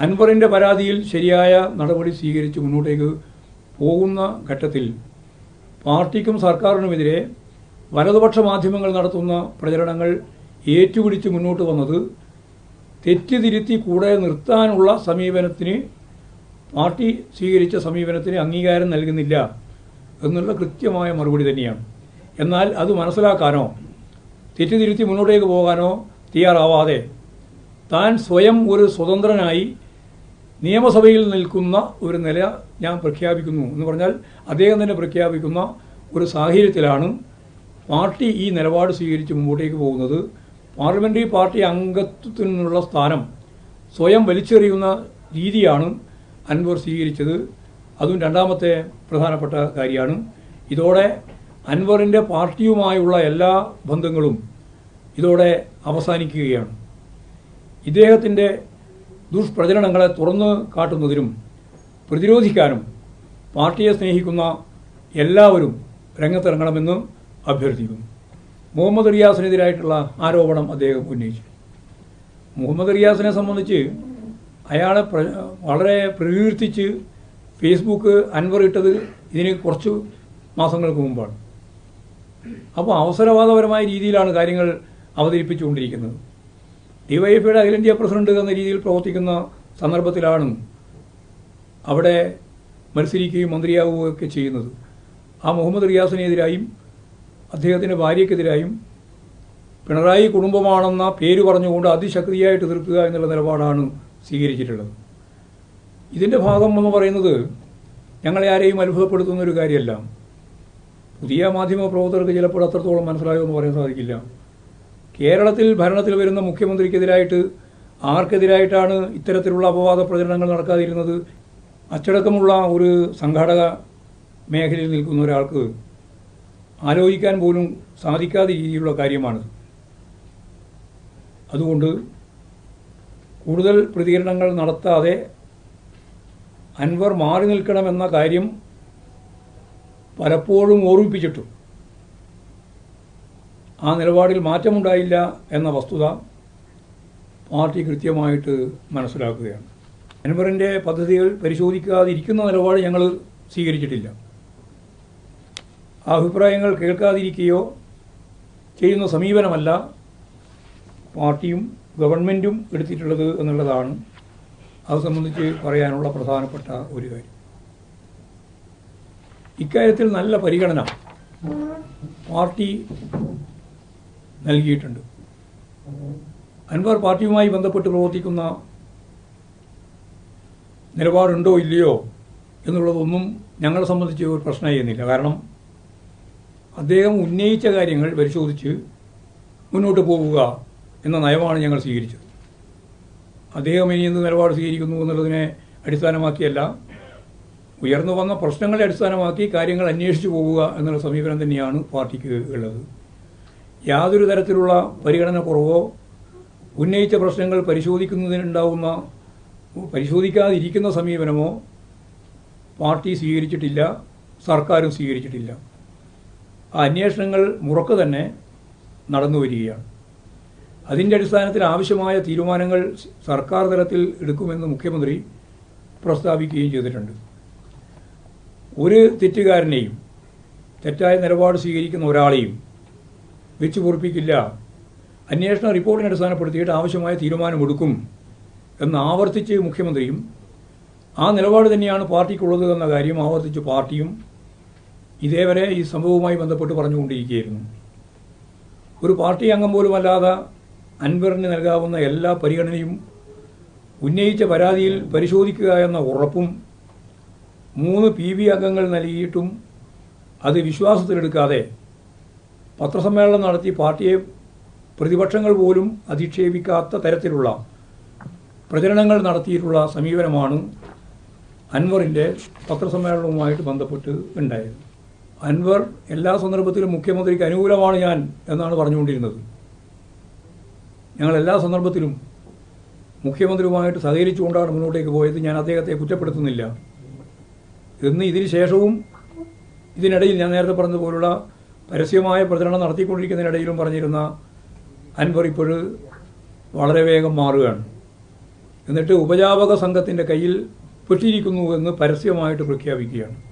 അൻവറിന്റെ പരാതിയിൽ ശരിയായ നടപടി സ്വീകരിച്ച് മുന്നോട്ടേക്ക് പോകുന്ന ഘട്ടത്തിൽ പാർട്ടിക്കും സർക്കാരിനുമെതിരെ വലതുപക്ഷ മാധ്യമങ്ങൾ നടത്തുന്ന പ്രചരണങ്ങൾ ഏറ്റുപിടിച്ച് മുന്നോട്ട് വന്നത് തെറ്റിതിരുത്തി കൂടെ നിർത്താനുള്ള സമീപനത്തിന് പാർട്ടി സ്വീകരിച്ച സമീപനത്തിന് അംഗീകാരം നൽകുന്നില്ല എന്നുള്ള കൃത്യമായ മറുപടി തന്നെയാണ്. എന്നാൽ അത് മനസ്സിലാക്കാനോ തെറ്റിതിരുത്തി മുന്നോട്ടേക്ക് പോകാനോ തയ്യാറാവാതെ താൻ സ്വയം ഒരു സ്വതന്ത്രനായി നിയമസഭയിൽ നിൽക്കുന്ന ഒരു നില ഞാൻ പ്രഖ്യാപിക്കുന്നു എന്ന് പറഞ്ഞാൽ അദ്ദേഹം തന്നെ പ്രഖ്യാപിക്കുന്ന ഒരു സാഹചര്യത്തിലാണ് പാർട്ടി ഈ നിലപാട് സ്വീകരിച്ച് മുമ്പോട്ടേക്ക് പോകുന്നത്. പാർലമെന്ററി പാർട്ടി അംഗത്വത്തിൽ നിന്നുള്ള സ്ഥാനം സ്വയം വലിച്ചെറിയുന്ന രീതിയാണ് അൻവർ സ്വീകരിച്ചത്. അതും രണ്ടാമത്തെ പ്രധാനപ്പെട്ട കാര്യമാണ്. ഇതോടെ അൻവറിന്റെ പാർട്ടിയുമായുള്ള എല്ലാ ബന്ധങ്ങളും ഇതോടെ അവസാനിക്കുകയാണ്. ഇദ്ദേഹത്തിന്റെ ദുഷ്പ്രചരണങ്ങളെ തുറന്നു കാട്ടുന്നതിനും പ്രതിരോധിക്കാനും പാർട്ടിയെ സ്നേഹിക്കുന്ന എല്ലാവരും രംഗത്തിറങ്ങണമെന്ന് അഭ്യർത്ഥിക്കുന്നു. മുഹമ്മദ് റിയാസിനെതിരായിട്ടുള്ള ആരോപണം അദ്ദേഹം ഉന്നയിച്ചു. മുഹമ്മദ് റിയാസിനെ സംബന്ധിച്ച് അയാളെ വളരെ പ്രകീർത്തിച്ച് ഫേസ്ബുക്ക് അൻവർ ഇട്ടത് ഇതിന് കുറച്ച് മാസങ്ങൾക്ക് മുമ്പാണ്. അപ്പോൾ അവസരവാദപരമായ രീതിയിലാണ് കാര്യങ്ങൾ അവതരിപ്പിച്ചുകൊണ്ടിരിക്കുന്നത്. ഡിവൈഎഫ്ഐയുടെ അഖിലേന്ത്യാ പ്രസിഡന്റ് എന്ന രീതിയിൽ പ്രവർത്തിക്കുന്ന സന്ദർഭത്തിലാണ് അവിടെ മത്സരിക്കുകയും മന്ത്രിയാവുകയും ഒക്കെ ചെയ്യുന്നത്. ആ മുഹമ്മദ് റിയാസിനെതിരായും അദ്ദേഹത്തിന്റെ ഭാര്യയ്ക്കെതിരായും പിണറായി കുടുംബമാണെന്ന പേര് പറഞ്ഞുകൊണ്ട് അതിശക്തിയായിട്ട് എതിർക്കുക എന്നുള്ള നിലപാടാണ് സ്വീകരിച്ചിട്ടുള്ളത്. ഇതിന്റെ ഭാഗം എന്ന് പറയുന്നത് ഞങ്ങളെ ആരെയും അത്ഭുതപ്പെടുത്തുന്ന ഒരു കാര്യമല്ല. പുതിയ മാധ്യമ പ്രവർത്തകർക്ക് ചിലപ്പോൾ അത്രത്തോളം മനസ്സിലായോ എന്ന് പറയാൻ സാധിക്കില്ല. കേരളത്തിൽ ഭരണത്തിൽ വരുന്ന മുഖ്യമന്ത്രിക്കെതിരായിട്ട് ആർക്കെതിരായിട്ടാണ് ഇത്തരത്തിലുള്ള അപവാദ പ്രചരണങ്ങൾ നടക്കാതിരുന്നത്? അച്ചടക്കമുള്ള ഒരു സംഘാടക മേഖലയിൽ നിൽക്കുന്ന ഒരാൾക്ക് ആലോചിക്കാൻ പോലും സാധിക്കാതെ രീതിയിലുള്ള കാര്യമാണ്. അതുകൊണ്ട് കൂടുതൽ പ്രതികരണങ്ങൾ നടത്താതെ അൻവർ മാറി നിൽക്കണമെന്ന കാര്യം പലപ്പോഴും ഓർമ്മിപ്പിച്ചിട്ടും ആ നിലപാടിൽ മാറ്റമുണ്ടായില്ല എന്ന വസ്തുത പാർട്ടി കൃത്യമായിട്ട് മനസ്സിലാക്കുകയാണ്. അൻവറിന്റെ പദ്ധതികൾ പരിശോധിക്കാതിരിക്കുന്ന നിലപാട് ഞങ്ങൾ സ്വീകരിച്ചിട്ടില്ല. അഭിപ്രായങ്ങൾ കേൾക്കാതിരിക്കുകയോ ചെയ്യുന്ന സമീപനമല്ല പാർട്ടിയും ഗവൺമെന്റും എടുത്തിട്ടുള്ളത് എന്നുള്ളതാണ് അത് സംബന്ധിച്ച് പറയാനുള്ള പ്രധാനപ്പെട്ട ഒരു കാര്യം. ഇക്കാര്യത്തിൽ നല്ല പരിഗണന. പാർട്ടി നൽകിയിട്ടുണ്ട്. അൻവർ പാർട്ടിയുമായി ബന്ധപ്പെട്ട് പ്രവർത്തിക്കുന്ന നിലപാടുണ്ടോ ഇല്ലയോ എന്നുള്ളതൊന്നും ഞങ്ങളെ സംബന്ധിച്ച് ഒരു പ്രശ്നമായിരുന്നില്ല കാരണം അദ്ദേഹം ഉന്നയിച്ച കാര്യങ്ങൾ പരിശോധിച്ച് മുന്നോട്ട് പോവുക എന്ന നയമാണ് ഞങ്ങൾ സ്വീകരിച്ചത്. അദ്ദേഹം ഇനി എന്ത് നിലപാട് സ്വീകരിക്കുന്നു എന്നുള്ളതിനെ അടിസ്ഥാനമാക്കിയല്ല ഉയർന്നു വന്ന പ്രശ്നങ്ങളെ അടിസ്ഥാനമാക്കി കാര്യങ്ങൾ അന്വേഷിച്ചു പോവുക എന്നുള്ള സമീപനം തന്നെയാണ് പാർട്ടിക്ക് ഉള്ളത്. യാതൊരു തരത്തിലുള്ള പരിഗണന കുറവോ ഉന്നയിച്ച പ്രശ്നങ്ങൾ പരിശോധിക്കുന്നതിനുണ്ടാവുന്ന പരിശോധിക്കാതിരിക്കുന്ന സമീപനമോ പാർട്ടി സ്വീകരിച്ചിട്ടില്ല സർക്കാരും സ്വീകരിച്ചിട്ടില്ല. ആ അന്വേഷണങ്ങൾ മുറക്ക് തന്നെ നടന്നു വരികയാണ്. അതിന്റെ അടിസ്ഥാനത്തിൽ ആവശ്യമായ തീരുമാനങ്ങൾ സർക്കാർ തലത്തിൽ എടുക്കുമെന്ന് മുഖ്യമന്ത്രി പ്രസ്താവിക്കുകയും ചെയ്തിട്ടുണ്ട്. ഒരു തെറ്റുകാരനെയും തെറ്റായ നിലപാട് സ്വീകരിക്കുന്ന ഒരാളെയും വെച്ച് പൊറിപ്പിക്കില്ല. അന്വേഷണ റിപ്പോർട്ടിനെ അടിസ്ഥാനപ്പെടുത്തിയിട്ട് ആവശ്യമായ തീരുമാനമെടുക്കും എന്ന് ആവർത്തിച്ച് മുഖ്യമന്ത്രിയും ആ നിലപാട് തന്നെയാണ് പാർട്ടിക്കുള്ളത് എന്ന കാര്യം ആവർത്തിച്ച് പാർട്ടിയും ഇതേവരെ ഈ സംഭവവുമായി ബന്ധപ്പെട്ട് പറഞ്ഞുകൊണ്ടിരിക്കുകയായിരുന്നു. ഒരു പാർട്ടി അംഗം പോലുമല്ലാതെ അൻവറിന് നൽകാവുന്ന എല്ലാ പരിഗണനയും ഉന്നയിച്ച പരാതിയിൽ പരിശോധിക്കുക എന്ന ഉറപ്പും മൂന്ന് പി ബി അംഗങ്ങൾ നൽകിയിട്ടും അത് വിശ്വാസത്തിലെടുക്കാതെ പത്രസമ്മേളനം നടത്തി പാർട്ടിയെ പ്രതിപക്ഷങ്ങൾ പോലും അധിക്ഷേപിക്കാത്ത തരത്തിലുള്ള പ്രചരണങ്ങൾ നടത്തിയിട്ടുള്ള സമീപനമാണ് അൻവറിന്റെ പത്രസമ്മേളനവുമായിട്ട് ബന്ധപ്പെട്ട് ഉണ്ടായത്. അൻവർ എല്ലാ സന്ദർഭത്തിലും മുഖ്യമന്ത്രിക്ക് അനുകൂലമാണ് ഞാൻ എന്നാണ് പറഞ്ഞുകൊണ്ടിരുന്നത്. ഞങ്ങൾ എല്ലാ സന്ദർഭത്തിലും മുഖ്യമന്ത്രിയുമായിട്ട് സഹകരിച്ചുകൊണ്ടാണ് മുന്നോട്ടേക്ക് പോയത്. ഞാൻ അദ്ദേഹത്തെ കുറ്റപ്പെടുത്തുന്നില്ല. എന്ന് ഇതിന് ശേഷവും ഇതിനിടയിൽ ഞാൻ നേരത്തെ പറഞ്ഞതുപോലുള്ള പരസ്യമായ പ്രചരണം നടത്തിക്കൊണ്ടിരിക്കുന്നതിനിടയിലും പറഞ്ഞിരുന്ന അൻവർ ഇപ്പോൾ വളരെ വേഗം മാറുകയാണ്. എന്നിട്ട് ഉപജാപക സംഘത്തിന്റെ കയ്യിൽ പെട്ടിരിക്കുന്നു എന്ന് പരസ്യമായിട്ട് പ്രഖ്യാപിക്കുകയാണ്.